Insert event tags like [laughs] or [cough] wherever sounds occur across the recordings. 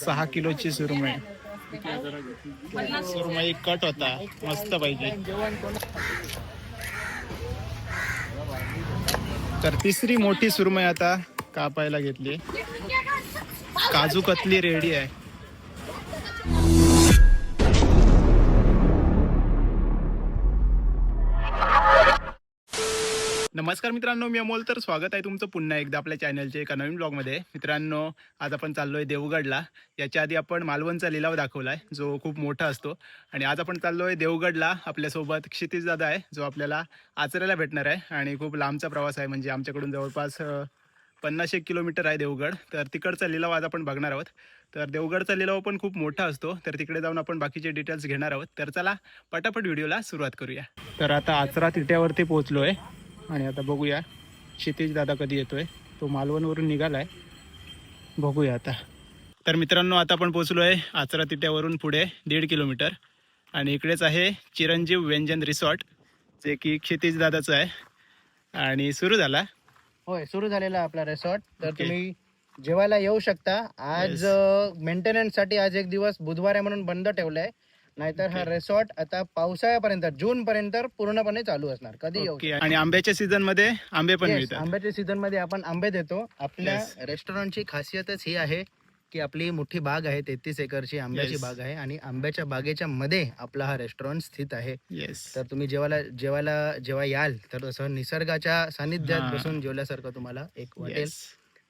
सहा किलोची सुरमई. सुरमई कट होता. मस्त पाहिजे तर तिसरी मोठी सुरमई आता कापायला घेतली. काजू कतली रेडी आहे. नमस्कार मित्रांनो मी अमोल. तर स्वागत आहे तुमचं पुन्हा एकदा आपल्या चॅनलचे एका नवीन ब्लॉगमध्ये. मित्रांनो आज आपण चाललोय देवगडला. याच्या आधी आपण मालवणचा लिलाव दाखवला आहे जो खूप मोठा असतो. आणि आज आपण चाललोय देवगडला. आपल्यासोबत क्षितिज दादा आहे जो आपल्याला आचऱ्याला भेटणार आहे. आणि खूप लांबचा प्रवास आहे म्हणजे आमच्याकडून जवळपास पन्नास एक किलोमीटर आहे देवगड. तर तिकडचा लिलाव आज आपण बघणार आहोत. तर देवगडचा लिलाव पण खूप मोठा असतो. तर तिकडे जाऊन आपण बाकीचे डिटेल्स घेणार आहोत. तर चला पटापट व्हिडिओला सुरुवात करूया. तर आता आचरा तिट्यावरती आहे आणि आता बघूया क्षितिज दादा कधी येतोय? तो मालवणवरून निघालाय. बघूया आता. तर मित्रांनो आता आपण पोहोचलोय आचरा तिट्यावरून पुढे दीड किलोमीटर. आणि इकडेच आहे चिरंजीव व्यंजन रिसॉर्ट जे की क्षितिज दादाचं आहे. आणि सुरू झाला. होय सुरू झालेला आपला रिसॉर्ट. तर Okay. तुम्ही जेवायला येऊ शकता. आज मेंटेनन्ससाठी आज एक दिवस बुधवार आहे म्हणून बंद ठेवलाय. नाहीतर हा. रिसॉर्ट आता पावसाळ्यापर्यंत जून पर्यंत पूर्णपणे चालू असणार कधी येऊ ओके आणि आंब्याच्या सीझनमध्ये आंबे पण Yes, मिळतात आंब्याच्या सीझनमध्ये आपण आंबे देतो आपल्या Yes. रेस्टॉरंटची खासियतच ही आहे की आपली मोठी बाग आहे तेहतीस एकरची आंब्याची Yes. बाग आहे आणि आंब्याच्या बागेच्या मध्ये आपला हा रेस्टॉरंट स्थित आहे येस तर तुम्ही जेवायला जेवायला जेव्हा याल तर असं निसर्गाच्या सानिध्यात. बसून जेवल्यासारखं तुम्हाला एक वाटेल येस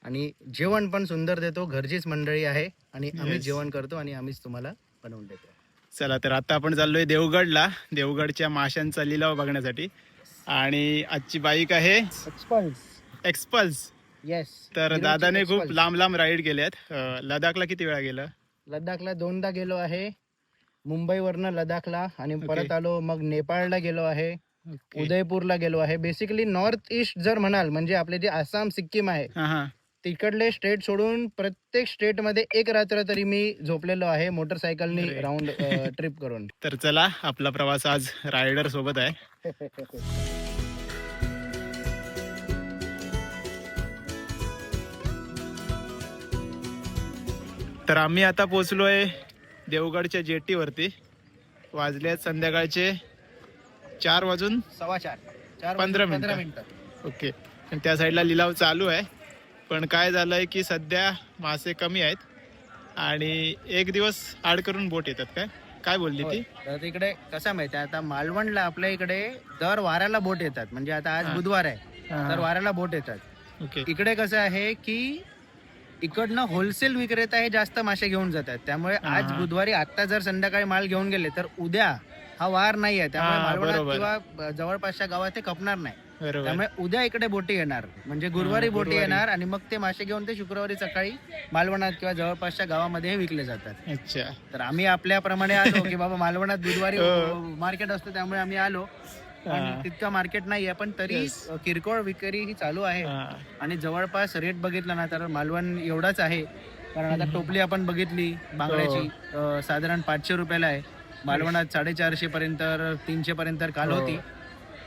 आणि जेवण पण सुंदर देतो घरचीच मंडळी आहे आणि आम्ही Yes. जेवण करतो आणि आम्हीच तुम्हाला बनवून देतो चला तर आता आपण चाललोय देवगडला. देवगडच्या माशांचा लिलाव बघण्यासाठी. आणि आजची बाईक आहे एक्सपल्स येस तर दादाने खूप लांब लांब राईड केल्यात लडाखला किती वेळा गेलं? लडाखला दोनदा गेलो आहे. मुंबईवरनं लडाखला आणि परत आलो मग नेपाळला गेलो आहे. उदयपूरला गेलो आहे. बेसिकली नॉर्थ ईस्ट जर म्हणाल म्हणजे आपले जे आसाम सिक्कीम आहे हा हा. तिकडले स्टेट सोडून प्रत्येक स्टेटमध्ये एक रात्र तरी मी झोपलेलो आहे मोटरसायकलनी. राऊंड ट्रिप करून. [laughs] तर चला आपला प्रवास आज रायडर सोबत आहे. तर आम्ही आता पोचलोय देवगडच्या जेटीवरती. वाजले आहेत संध्याकाळचे चार वाजून सव्वा चार. चार पंधरा मिनिटं. मिनिटं. ओके. आणि त्या साईडला लिलाव चालू आहे. पण काय झालंय की सध्या मासे कमी आहेत आणि एक दिवस आड करून बोट येतात काय? काय बोलली ती? तर तिकडे कसं माहिती आता मालवणला आपल्या इकडे दर वाऱ्याला बोट येतात. म्हणजे आता आज. बुधवार आहे. तर वाऱ्याला बोट येतात. ओके. इकडे कसं आहे की इकडनं होलसेल विक्रेता हे जास्त मासे घेऊन जातात. त्यामुळे आज हा. बुधवारी आता जर संध्याकाळी माल घेऊन गेले तर उद्या हा वार नाही आहे. त्यामुळे हा, मालवणात बरोबर. किंवा जवळपासच्या गावात ते खपणार नाही. त्यामुळे उद्या इकडे बोटी येणार. म्हणजे गुरुवारी हा, बोटी. येणार आणि मग ते मासे घेऊन ते शुक्रवारी सकाळी मालवणात किंवा जवळपासच्या गावामध्ये हे विकले जातात. अच्छा. तर आम्ही आपल्याप्रमाणे आलो की बाबा मालवणात बुधवारी हो. मार्केट असतो त्यामुळे आम्ही आलो. हा. तितकं मार्केट नाही आहे पण तरी किरकोळ विक्री ही चालू आहे. हा. आणि जवळपास रेट बघितला ना तर मालवण एवढाच आहे. कारण आता टोपली आपण बघितली बांगड्याची अ, साधारण पाचशे रुपयाला आहे. मालवणात साडेचारशे पर्यंत तीनशे पर्यंत काल हो. होती.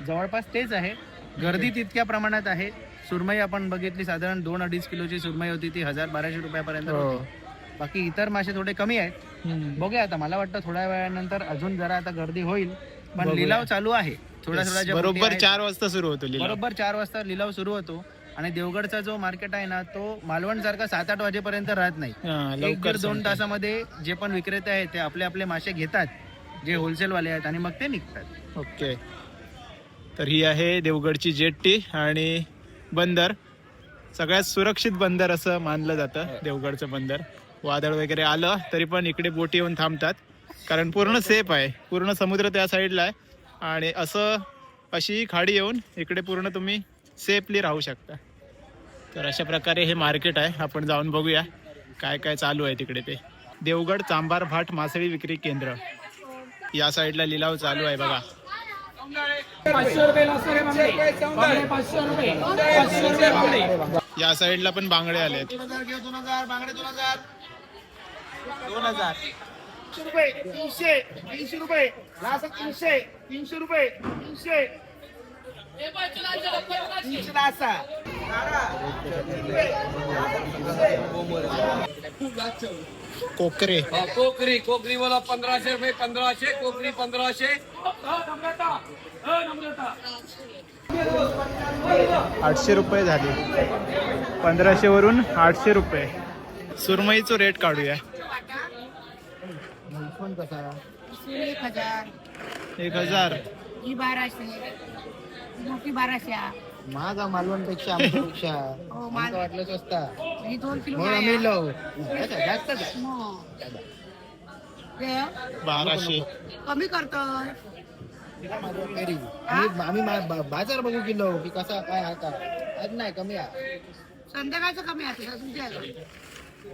जवळपास तेच आहे. गर्दी तितक्या प्रमाणात आहे. सुरमई आपण बघितली साधारण दोन अडीच किलोची सुरमई होती ती हजार बाराशे रुपयापर्यंत हो. होती. बाकी इतर मासे थोडे कमी आहेत. बघूया आता मला वाटतं थोड्या वेळानंतर अजून जरा आता गर्दी होईल. पण बघूया. लिलाव चालू आहे. Yes. ज्या बोटी बरोबर आहेत, चार वाजता सुरू होतो लिलाव. बरोबर चार वाजता लिलाव सुरू होतो. आणि देवगडचा जो मार्केट आहे ना तो मालवण सारखा सात आठ वाजेपर्यंत राहत नाही. हा, एक लवकर दीड दोन संपतो. तासामध्ये जे पण विक्रेते आहेत ते आपले आपले मासे घेतात. जे होलसेल वाले आहेत आणि मग ते निघतात. ओके तर ही आहे देवगडची जेट्टी आणि बंदर. सगळ्यात सुरक्षित बंदर असं मानलं जातं देवगडचं बंदर. वादळ वगैरे आलं तरी पण इकडे बोटी येऊन थांबतात. कारण पूर्ण सेफ आहे. पूर्ण समुद्र त्या साईडला आहे. आणि असं अशी खाडी येऊन इकडे पूर्ण तुम्ही सेफली राहू शकता. तर अशा प्रकारे हे मार्केट आहे. आपण जाऊन बघूया काय काय चालू आहे तिकडे ते. देवगड चांभार भाट मासळी विक्री केंद्र. या साईडला लिलाव चालू आहे बघा. पाचशे रुपये असणारे बांगडे बांगडे पाचशे रुपये पाचशे रुपये बांगडे या साईडला पण बांगडे आलेत दोन हजार. तीनशे रुपये तीनशे तीनशे रुपये लास्ट तीनशे तीनशे रुपये तीनशे. कोकरे. हा, कोकरी कोकरी वाला पंधराशे रुपये पंधराशे कोकरी पंधराशे. आठशे रुपये झाले. पंधराशे वरून आठशे रुपये. सुरमईचं रेट काढूया. एक हजार एक हजार. ही बाराशे. मोठी बाराशे महागा मालवणपेक्षा आमच्यापेक्षा. हो माल वाटलं स्वस्ता ही दोन किलो म्हणून आहे. जास्त का? ते बाराशे. कमी करतो. आम्ही आम्ही मा- बा- बाजार बघू किलो की कसा काय आता आज नाही कमी आहे. संध्याकाळचं कमी असतं तुमच्या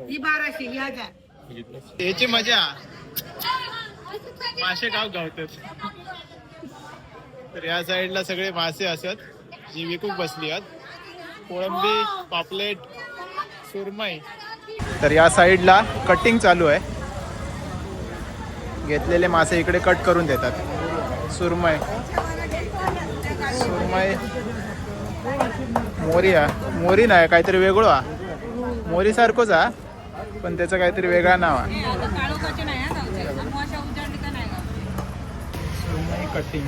ही बाराशे ही हजार. याची मजा. मासे गाव गावतात. तर या साईडला सगळे मासे असत. जी विकूक बसली आहेत. कोळंबी पापलेट सुरमई. तर या साईडला कटिंग चालू आहे. घेतलेले मासे इकडे कट करून देतात. सुरमई. सुरमई. मोरिया मोरी नाही काहीतरी वेगळं हा. मोरी सारखंच हा पण त्याचं काहीतरी वेगळा नाव आहे. कटिंग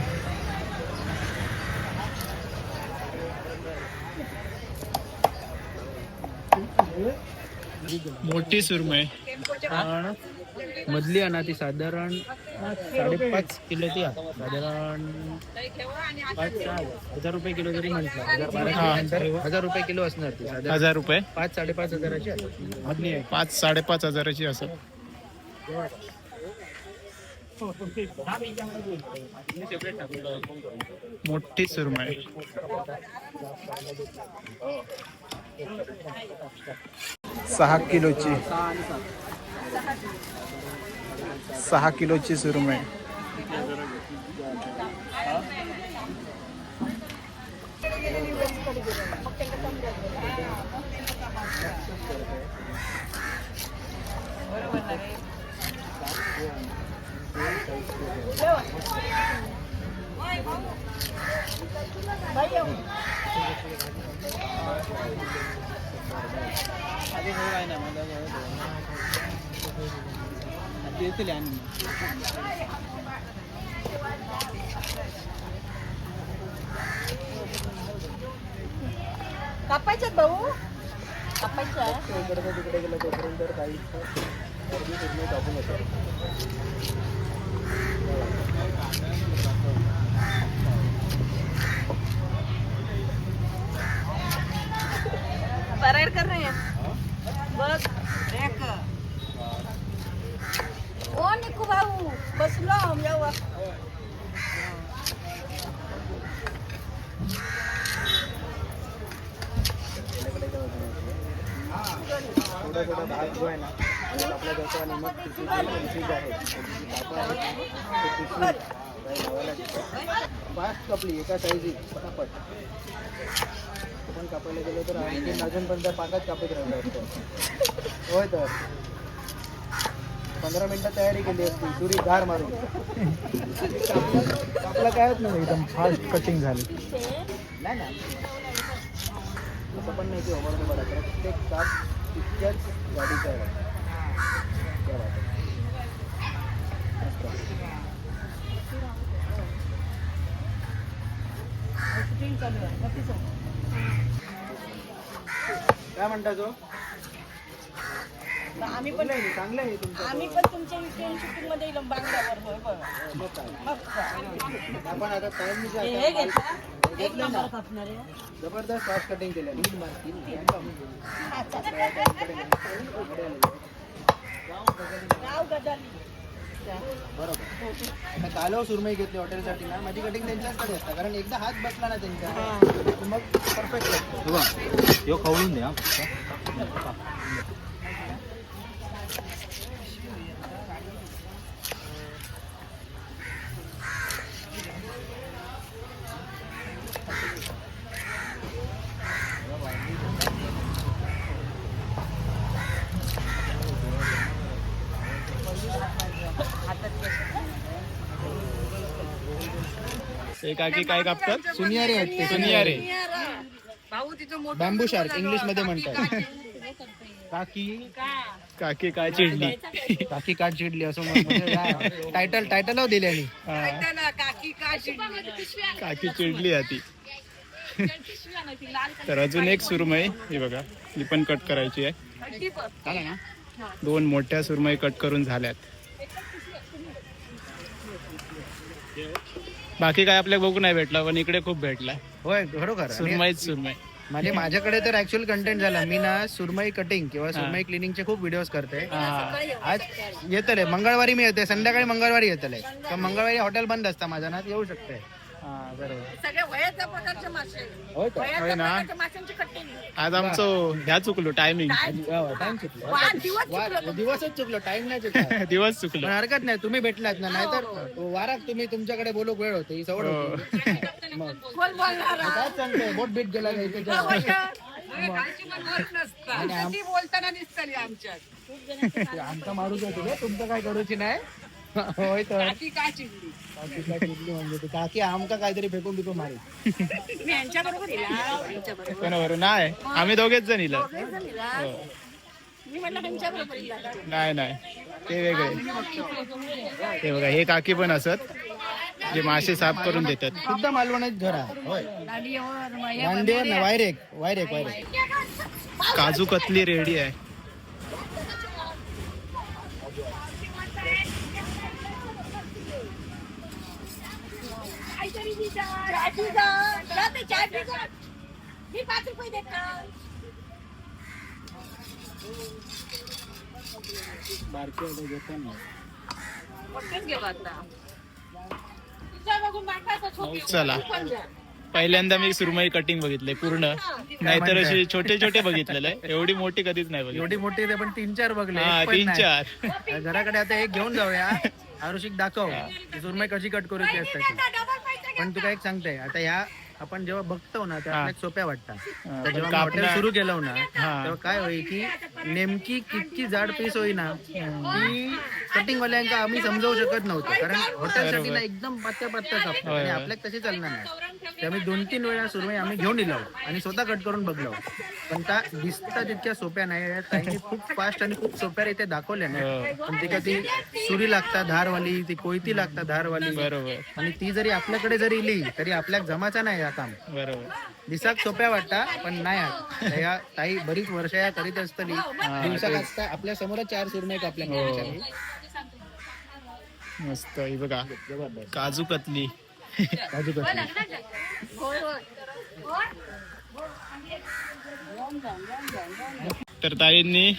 मोठी सुरमई. पण मधली आणा ती साधारण साडेपाच किलो ती. साधारण हजार रुपये किलो जरी म्हटलं हजार रुपये किलो असणार ती हजार रुपये? पाच साडेपाच हजाराची. मधली आहे. पाच साडेपाच हजाराची असं. मोठी सुरमई. सहा किलोची. सहा किलोची सुरमई. कापायच्यात भाऊ कापायच्या बरायर कर रहे हैं। बस ओ निकू भाऊ बसलो थोडा थोडा भाग जो आहे ना आपल्या आणि मग आहे? फास्ट कापली एका साईजी पटापट. आपण कापायला गेलो तर आणखी अजून पण त्या पाकात कापत राहिलो असतो होय तर. पंधरा मिनटं तयारी केली असती तुरी धार मारून. कापलं कापलं काय होत नाही? एकदम फास्ट कटिंग झाली. नाही ना असं पण नाही की ओव्हर द प्रत्येक काप तितक्याच गाडीचा आहे. काय म्हणता तो? आम्ही पण चांगलं आहे चांगलं आहे तुमचं. आम्ही पण तुमच्या विषयी शूटिंगमध्ये? आपण आता टाइम हे घेतला? एक नंबर कापणार आहे. जबरदस्त फास्ट कटिंग केलं. गाव गजाली. बरोबर. आता कालव सुरमई घेतली हॉटेलसाठी ना माझी कटिंग त्यांच्याचकडे असतं कारण एकदा हात बसला ना त्यांच्या मग परफेक्ट असतो यो खवळून द्या ते काकी काय कापतात? सुनियारे आहेत ते सुनियारे तिथं मोठं shark, मोठं English मध्ये म्हणतात. काकी. काकी काय चिडली? काकी काट चिडली असं म्हणजे टायटल टायटल दिले काकी का शिकली? काकी चिडली ती. तर अजून एक सुरमई ही बघा ही पण कट करायची आहे. दोन मोठ्या सुरमई कट करून झाल्यात. बाकी काय आपल्याला बघू नाही भेटला पण इकडे खूप भेटला होय खरोखर. आणि सुरमईच सुरमई. म्हणजे माझ्याकडे तर ऍक्च्युअल कंटेंट झाला. मी ना सुरमई कटिंग किंवा सुरमई क्लिनिंगचे खूप व्हिडिओज करते. आज येतले मंगळवारी मी येते संध्याकाळी मंगळवारी येतले तर मंगळवारी हॉटेल बंद असतं माझा ना येऊ शकते बरोबर सगळ्या वयाच्या प्रकारचे मासे होय का? वयाच्या होय ना? प्रकारच्या माशांची कट्टी आज आमचं ह्या चुकलो टायमिंग टाइम चुकलो. दिवस दिवसच चुकलो टाइम नाही चुकला. [laughs] दिवस पण चुकलो हरकत नाही तुम्ही भेटलात ना नाहीतर वाराक तुम्ही तुमच्याकडे बोलू वेळ होते ही सवड होती. बोलणार. काय सांगते बोट बीट गेला नाही त्याच्या बोलताना दिसतली आमच्यात. आमचा होतो रे, तुमचं काय करूची नाही? [laughs] होय तर. काकी का चिडली? म्हणजे ती काकी आमका काहीतरी फेकून बिकून मारी मी नाही. आम्ही दोघेच जण इला. मी म्हटलं त्यांच्या बरोबर नाही नाही. ते वेगळे. ते बघा हे काकी पण असत जे मासे साफ करून देतात. शुद्ध मालवणच घर आहे. होय. वायरेक वायरेक वायरेक. काजू कतली रेडी आहे. पाच रुपये मोठेच घेऊ आता तुझ्या बघून माठाचं छोटी चला. पहिल्यांदा मी सुरमई कटिंग बघितलंय पूर्ण. नाहीतर अशी छोटे छोटे बघितलेलं एवढी मोठी कधीच नाही बघितली. एवढी मोठी ते पण तीन चार बघले. हा एक पण तीन नाही. चार. घराकडे आता एक घेऊन जाऊया. आरुषिक दाखव. सुरमई कशी कट असते ती. पण तुला एक सांगते आता ह्या आपण जेव्हा बघतो ना हा. आपल्याला सोप्या वाटतात जेव्हा हॉटेल कापणं- सुरू केलं ना. तेव्हा काय होईल की नेमकी कितकी जाड पीस होईना ती कटिंग वाल्यांका आम्ही समजावू शकत नव्हतो कारण हॉटेलसाठी ना एकदम पत्त्या पत्त्या कापतो होय, आणि होय. आपल्याला तशी चालणार नाही. त्यामुळे दोन तीन वेळा सुरमई आम्ही घेऊन दिलो आणि स्वतः कट करून बघलो. पण त्या दिसतात तितक्या सोप्या नाही आहेत. ताईंनी खूप [laughs] फास्ट आणि खूप सोप्या रीते दाखवल्या ना हो. पण ती कधी सुरी लागतात धारवाली ती कोयती लागतात धारवाली. बरोबर. आणि ती जरी आपल्याकडे जरी इली तरी आपल्याक जमाचा नाही हा काम बरोबर. दिसाक सोप्या वाटता पण नाही. तर या ताई बरीच वर्ष या करीत असतली दिवसाक आता आपल्यासमोर चार सुरमई कापल्या. मस्त ही बघा. काजू कतली. काजू कतली. तर ताईंनी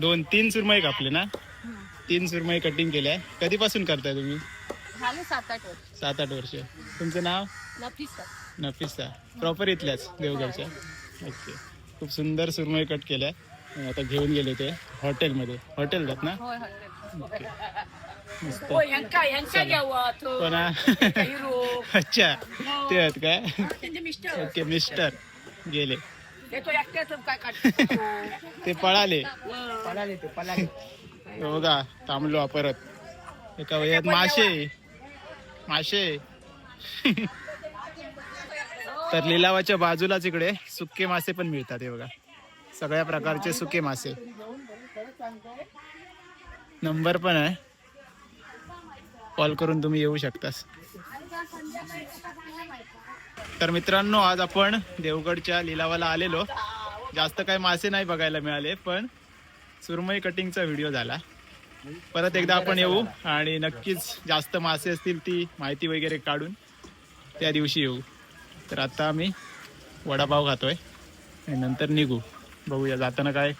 दोन तीन सुरमई कापले ना? तीन सुरमई कटिंग केल्या. कधीपासून करताय तुम्ही? सात आठ वर्ष. तुमचं नाव? नफीस नफिसा. प्रॉपर इथल्याच देवगडच्या. ओके खूप सुंदर सुरमई कट केल्या. आता घेऊन गेले ते हॉटेलमध्ये हॉटेल जात ना? ओके मस्त हो यांका यांका घ्यावं तो पण हिरो. अच्छा. ते आहेत काय त्यांचे मिस्टर. Okay mister. गेले. ते तो एकट्याच काय काढतो [laughs] ते पळाले. पळाले ते पळाले. हे बघा थांबलो परत. एका वयात मासे. मासे. तर लिलावाच्या बाजूलाच इकडे सुके मासे पण मिळतात हे बघा. सगळ्या प्रकारचे सुके मासे. नंबर पण आहे. कॉल करून तुम्ही येऊ शकतास. तर मित्रांनो आज आपण देवगडच्या लिलावाला आलेलो. जास्त काही मासे नाही बघायला मिळाले पण सुरमई कटिंगचा व्हिडिओ झाला. परत एकदा आपण येऊ आणि नक्कीच जास्त मासे असतील ती माहिती वगैरे काढून त्या दिवशी येऊ. तर आता आम्ही वडापाव खातोय आणि नंतर निघू. बघूया जाताना काय?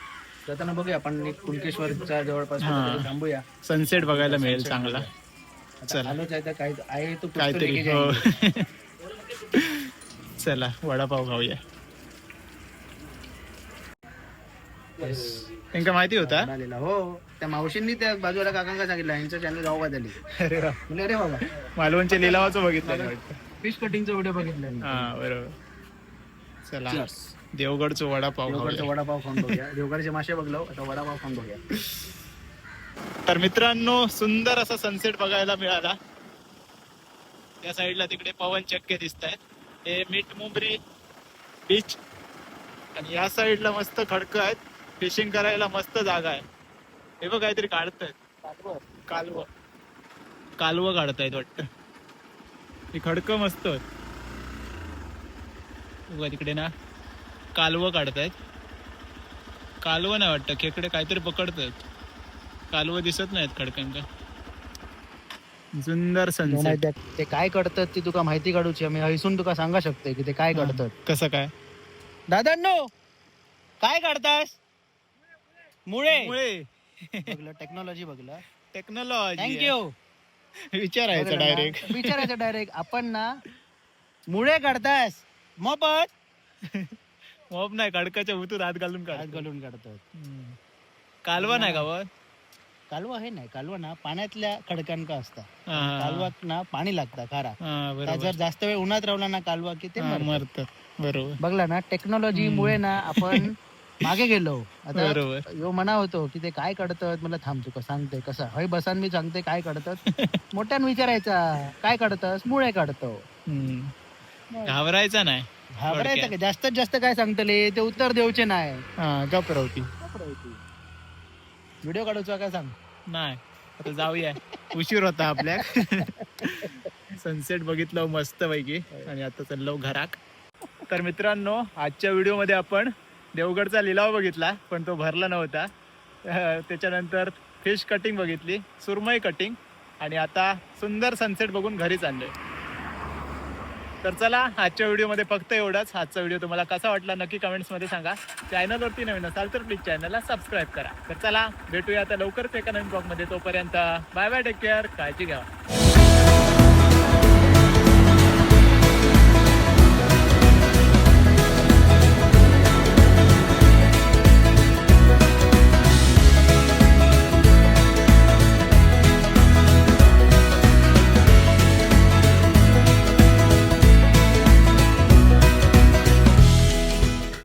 जाताना बघूया आपण कुणकेश्वरच्या जवळपास हा. थांबूया. सनसेट बघायला मिळेल चांगला. चला. काय आहे तो काहीतरी पुस्तक हो. [laughs] चला वडापाव खाऊया. त्यांका माहिती होता आलेला हो. त्या मावशींनी त्या बाजूला काकांका सांगितलं यांचं चॅनल गाव झाली अरे वा. म्हणजे अरे बाबा. मालवणच्या लिलावाचं बघितलं फिश कटिंगचा व्हिडिओ बघितला मी. हा बरोबर. चला Cheers. देवगडचं वडापाव देवगडचा खाऊया. वडापाव खाऊन बघूया. देवगडचे मासे बघलो आता वडापाव खाऊन बघूया. [laughs] तर मित्रांनो सुंदर असा सनसेट बघायला मिळाला. त्या साईडला तिकडे पवन चक्के दिसत आहेत हे मीठ मुंबरी बीच आणि या साईडला मस्त खडकं आहेत. फिशिंग करायला मस्त जागा आहे. हे बघ काहीतरी काढतायत. कालव. कालव काढतायत वाटतं. हे खडकं मस्त आहेत. बघा तिकडे ना कालव काढतायत. कालव नाही वाटतं खेकडे काहीतरी पकडतायत. कालव दिसत नाहीत खडकांका. सुंदर सनसेट ते काय करतात ती तुका माहिती काढूची आम्ही हैसून तुका सांगा शकते की ते काय करतात. कसं काय? दादांनो काय काढतास? मुळे. मुळे. बघलं टेक्नॉलॉजी बघलं. टेक्नॉलॉजी थँक्यू विचारायचं डायरेक्ट विचारायचं डायरेक्ट आपण ना मुळे काढतास. मोपत [laughs] मॉब नाही खडकाच्या भूतूत हात घालून हात घालून काढतात. कालवा नाही गावात कालवा हे नाही कालवा ना पाण्यातल्या खडकांका असता. कालवात ना पाणी लागतं खारा. जर जास्त वेळ उन्हात राहिला ना कालवा की ते मरतं. मरतात. बरोबर. बघला ना टेक्नॉलॉजी मुळे ना आपण [laughs] मागे गेलो. आता यो म्हणा होतो की ते काय काढतात मला थांब तुका सांगते कसं. हय बसान मी सांगते काय काढतात [laughs] मोठ्यान विचारायचा काय काढतस मुळे काढतो. घाबरायचा नाही. घाबरायचं का? जास्तीत जास्त काय सांगतले ते उत्तर देऊचे नाही. हा गपरवती व्हिडिओ काढूचा काय सांग? नाही आता जाऊया. उशीर होता आपल्या सनसेट बघितलं मस्त पैकी आणि आता चाललो घराक. तर मित्रांनो आजच्या व्हिडिओमध्ये आपण देवगडचा लिलाव बघितला पण तो भरला नव्हता. त्याच्यानंतर फिश कटिंग बघितली सुरमई कटिंग आणि आता सुंदर सनसेट बघून घरी चाललोय. तर चला आजच्या व्हिडिओमध्ये फक्त एवढंच. आजचा व्हिडिओ तुम्हाला कसा वाटला नक्की कमेंट्समध्ये सांगा. चॅनलवरती नवीन असाल तर प्लीज चॅनलला सबस्क्राईब करा. तर चला भेटूया आता लवकरच एका नवीन ब्लॉगमध्ये तोपर्यंत बाय बाय टेक केअर काळजी घ्या.